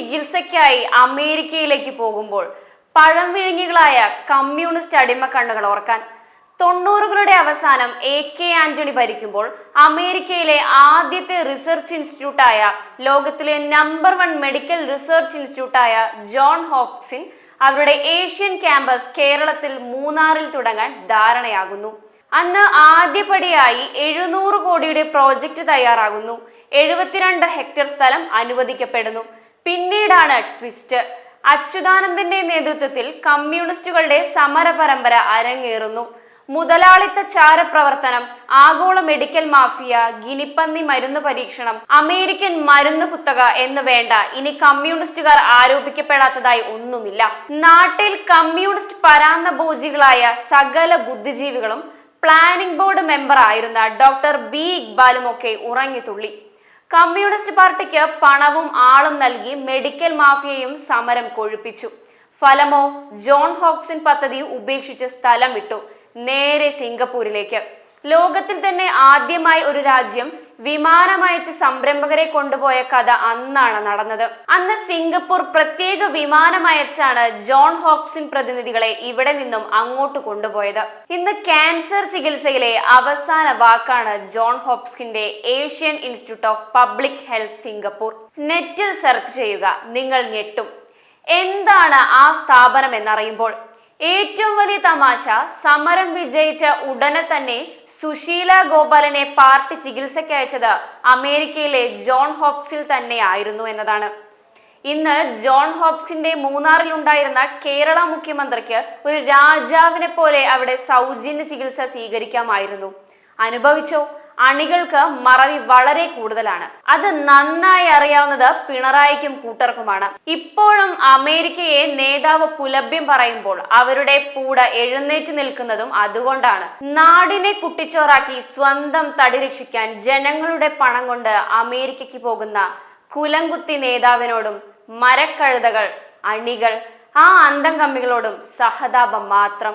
ചികിത്സയ്ക്കായി അമേരിക്കയിലേക്ക് പോകുമ്പോൾ പഴം വിഴുങ്ങികളായ കമ്മ്യൂണിസ്റ്റ് അടിമക്കണ്ണുകൾ ഓർക്കാൻ തൊണ്ണൂറുകളുടെ അവസാനം എ കെ ആന്റണി ഭരിക്കുമ്പോൾ അമേരിക്കയിലെ ആദ്യത്തെ റിസർച്ച് ഇൻസ്റ്റിറ്റ്യൂട്ടായ ലോകത്തിലെ നമ്പർ വൺ മെഡിക്കൽ റിസർച്ച് ഇൻസ്റ്റിറ്റ്യൂട്ടായ ജോൺ ഹോപ്സിൻ അവരുടെ ഏഷ്യൻ ക്യാമ്പസ് കേരളത്തിൽ മൂന്നാറിൽ തുടങ്ങാൻ ധാരണയാകുന്നു. അന്ന് ആദ്യപടിയായി എഴുന്നൂറ് കോടിയുടെ പ്രോജക്റ്റ് തയ്യാറാകുന്നു. എഴുപത്തിരണ്ട് ഹെക്ടർ സ്ഥലം അനുവദിക്കപ്പെടുന്നു. പിന്നീടാണ് ട്വിസ്റ്റ്. അച്യുതാനന്ദന്റെ നേതൃത്വത്തിൽ കമ്മ്യൂണിസ്റ്റുകളുടെ സമര പരമ്പര അരങ്ങേറുന്നു. മുതലാളിത്ത ചാരപ്രവർത്തനം ആഗോള മെഡിക്കൽ മാഫിയ ഗിനിപ്പന്നി മരുന്ന് പരീക്ഷണം അമേരിക്കൻ മരുന്ന് കുത്തക എന്ന് വേണ്ട ഇനി കമ്മ്യൂണിസ്റ്റുകാർ ആരോപിക്കപ്പെടാത്തതായി ഒന്നുമില്ല. നാട്ടിൽ കമ്മ്യൂണിസ്റ്റ് പരാന്നഭോജികളായ സകല ബുദ്ധിജീവികളും പ്ലാനിംഗ് ബോർഡ് മെമ്പർ ആയിരുന്ന ഡോക്ടർ ബി ഇക്ബാലും ഒക്കെ ഉറങ്ങിത്തുള്ളി. കമ്മ്യൂണിസ്റ്റ് പാർട്ടിക്ക് പണവും ആളും നൽകി മെഡിക്കൽ മാഫിയയും സമരം കൊഴുപ്പിച്ചു. ഫലമോ ജോൺ ഹോക്സിൻ പദ്ധതി ഉപേക്ഷിച്ച് സ്ഥലം വിട്ടു. നേരെ സിംഗപ്പൂരിലേക്ക്. ലോകത്തിൽ തന്നെ ആദ്യമായി ഒരു രാജ്യം വിമാനമയച്ച് സംരംഭകരെ കൊണ്ടുപോയ കഥ അന്നാണ് നടന്നത്. അന്ന് സിംഗപ്പൂർ പ്രത്യേക വിമാനമയച്ചാണ് ജോൺ ഹോപ്സിൻ പ്രതിനിധികളെ ഇവിടെ നിന്നും അങ്ങോട്ട് കൊണ്ടുപോയത്. ഇന്ന് ക്യാൻസർ ചികിത്സയിലെ അവസാന വാക്കാണ് John ഹോപ്കിന്റെ Asian institute of public health Singapore. നെറ്റിൽ സെർച്ച് ചെയ്യുക നിങ്ങൾ ഞെട്ടും. എന്താണ് ആ സ്ഥാപനം എന്നറിയുമ്പോൾ ഏറ്റവും വലിയ തമാശ സമരം വിജയിച്ച ഉടനെ തന്നെ സുശീല ഗോപാലനെ പാർട്ടി ചികിത്സയ്ക്ക് അയച്ചത് അമേരിക്കയിലെ ജോൺ ഹോപ്സിൽ തന്നെയായിരുന്നു എന്നതാണ്. ഇന്ന് ജോൺ ഹോപ്സിന്റെ മൂന്നാറിൽ ഉണ്ടായിരുന്ന കേരള മുഖ്യമന്ത്രിക്ക് ഒരു രാജാവിനെ പോലെ അവിടെ സൗജന്യ ചികിത്സ സ്വീകരിക്കാമായിരുന്നു. അനുഭവിച്ചോ? അണികൾക്ക് മറവി വളരെ കൂടുതലാണ്. അത് നന്നായി അറിയാവുന്നത് പിണറായിക്കും കൂട്ടർക്കുമാണ്. ഇപ്പോഴും അമേരിക്കയെ നേതാവ് പുലഭ്യം പറയുമ്പോൾ അവരുടെ പൂട എഴുന്നേറ്റ് നിൽക്കുന്നതും അതുകൊണ്ടാണ്. നാടിനെ കുട്ടിച്ചോറാക്കി സ്വന്തം തടി രക്ഷിക്കാൻ ജനങ്ങളുടെ പണം കൊണ്ട് അമേരിക്കയ്ക്ക് പോകുന്ന കുലംകുത്തി നേതാവിനോടും മരക്കഴുതകൾ അണികൾ ആ അന്തം കമ്മികളോടും സഹതാപം മാത്രം.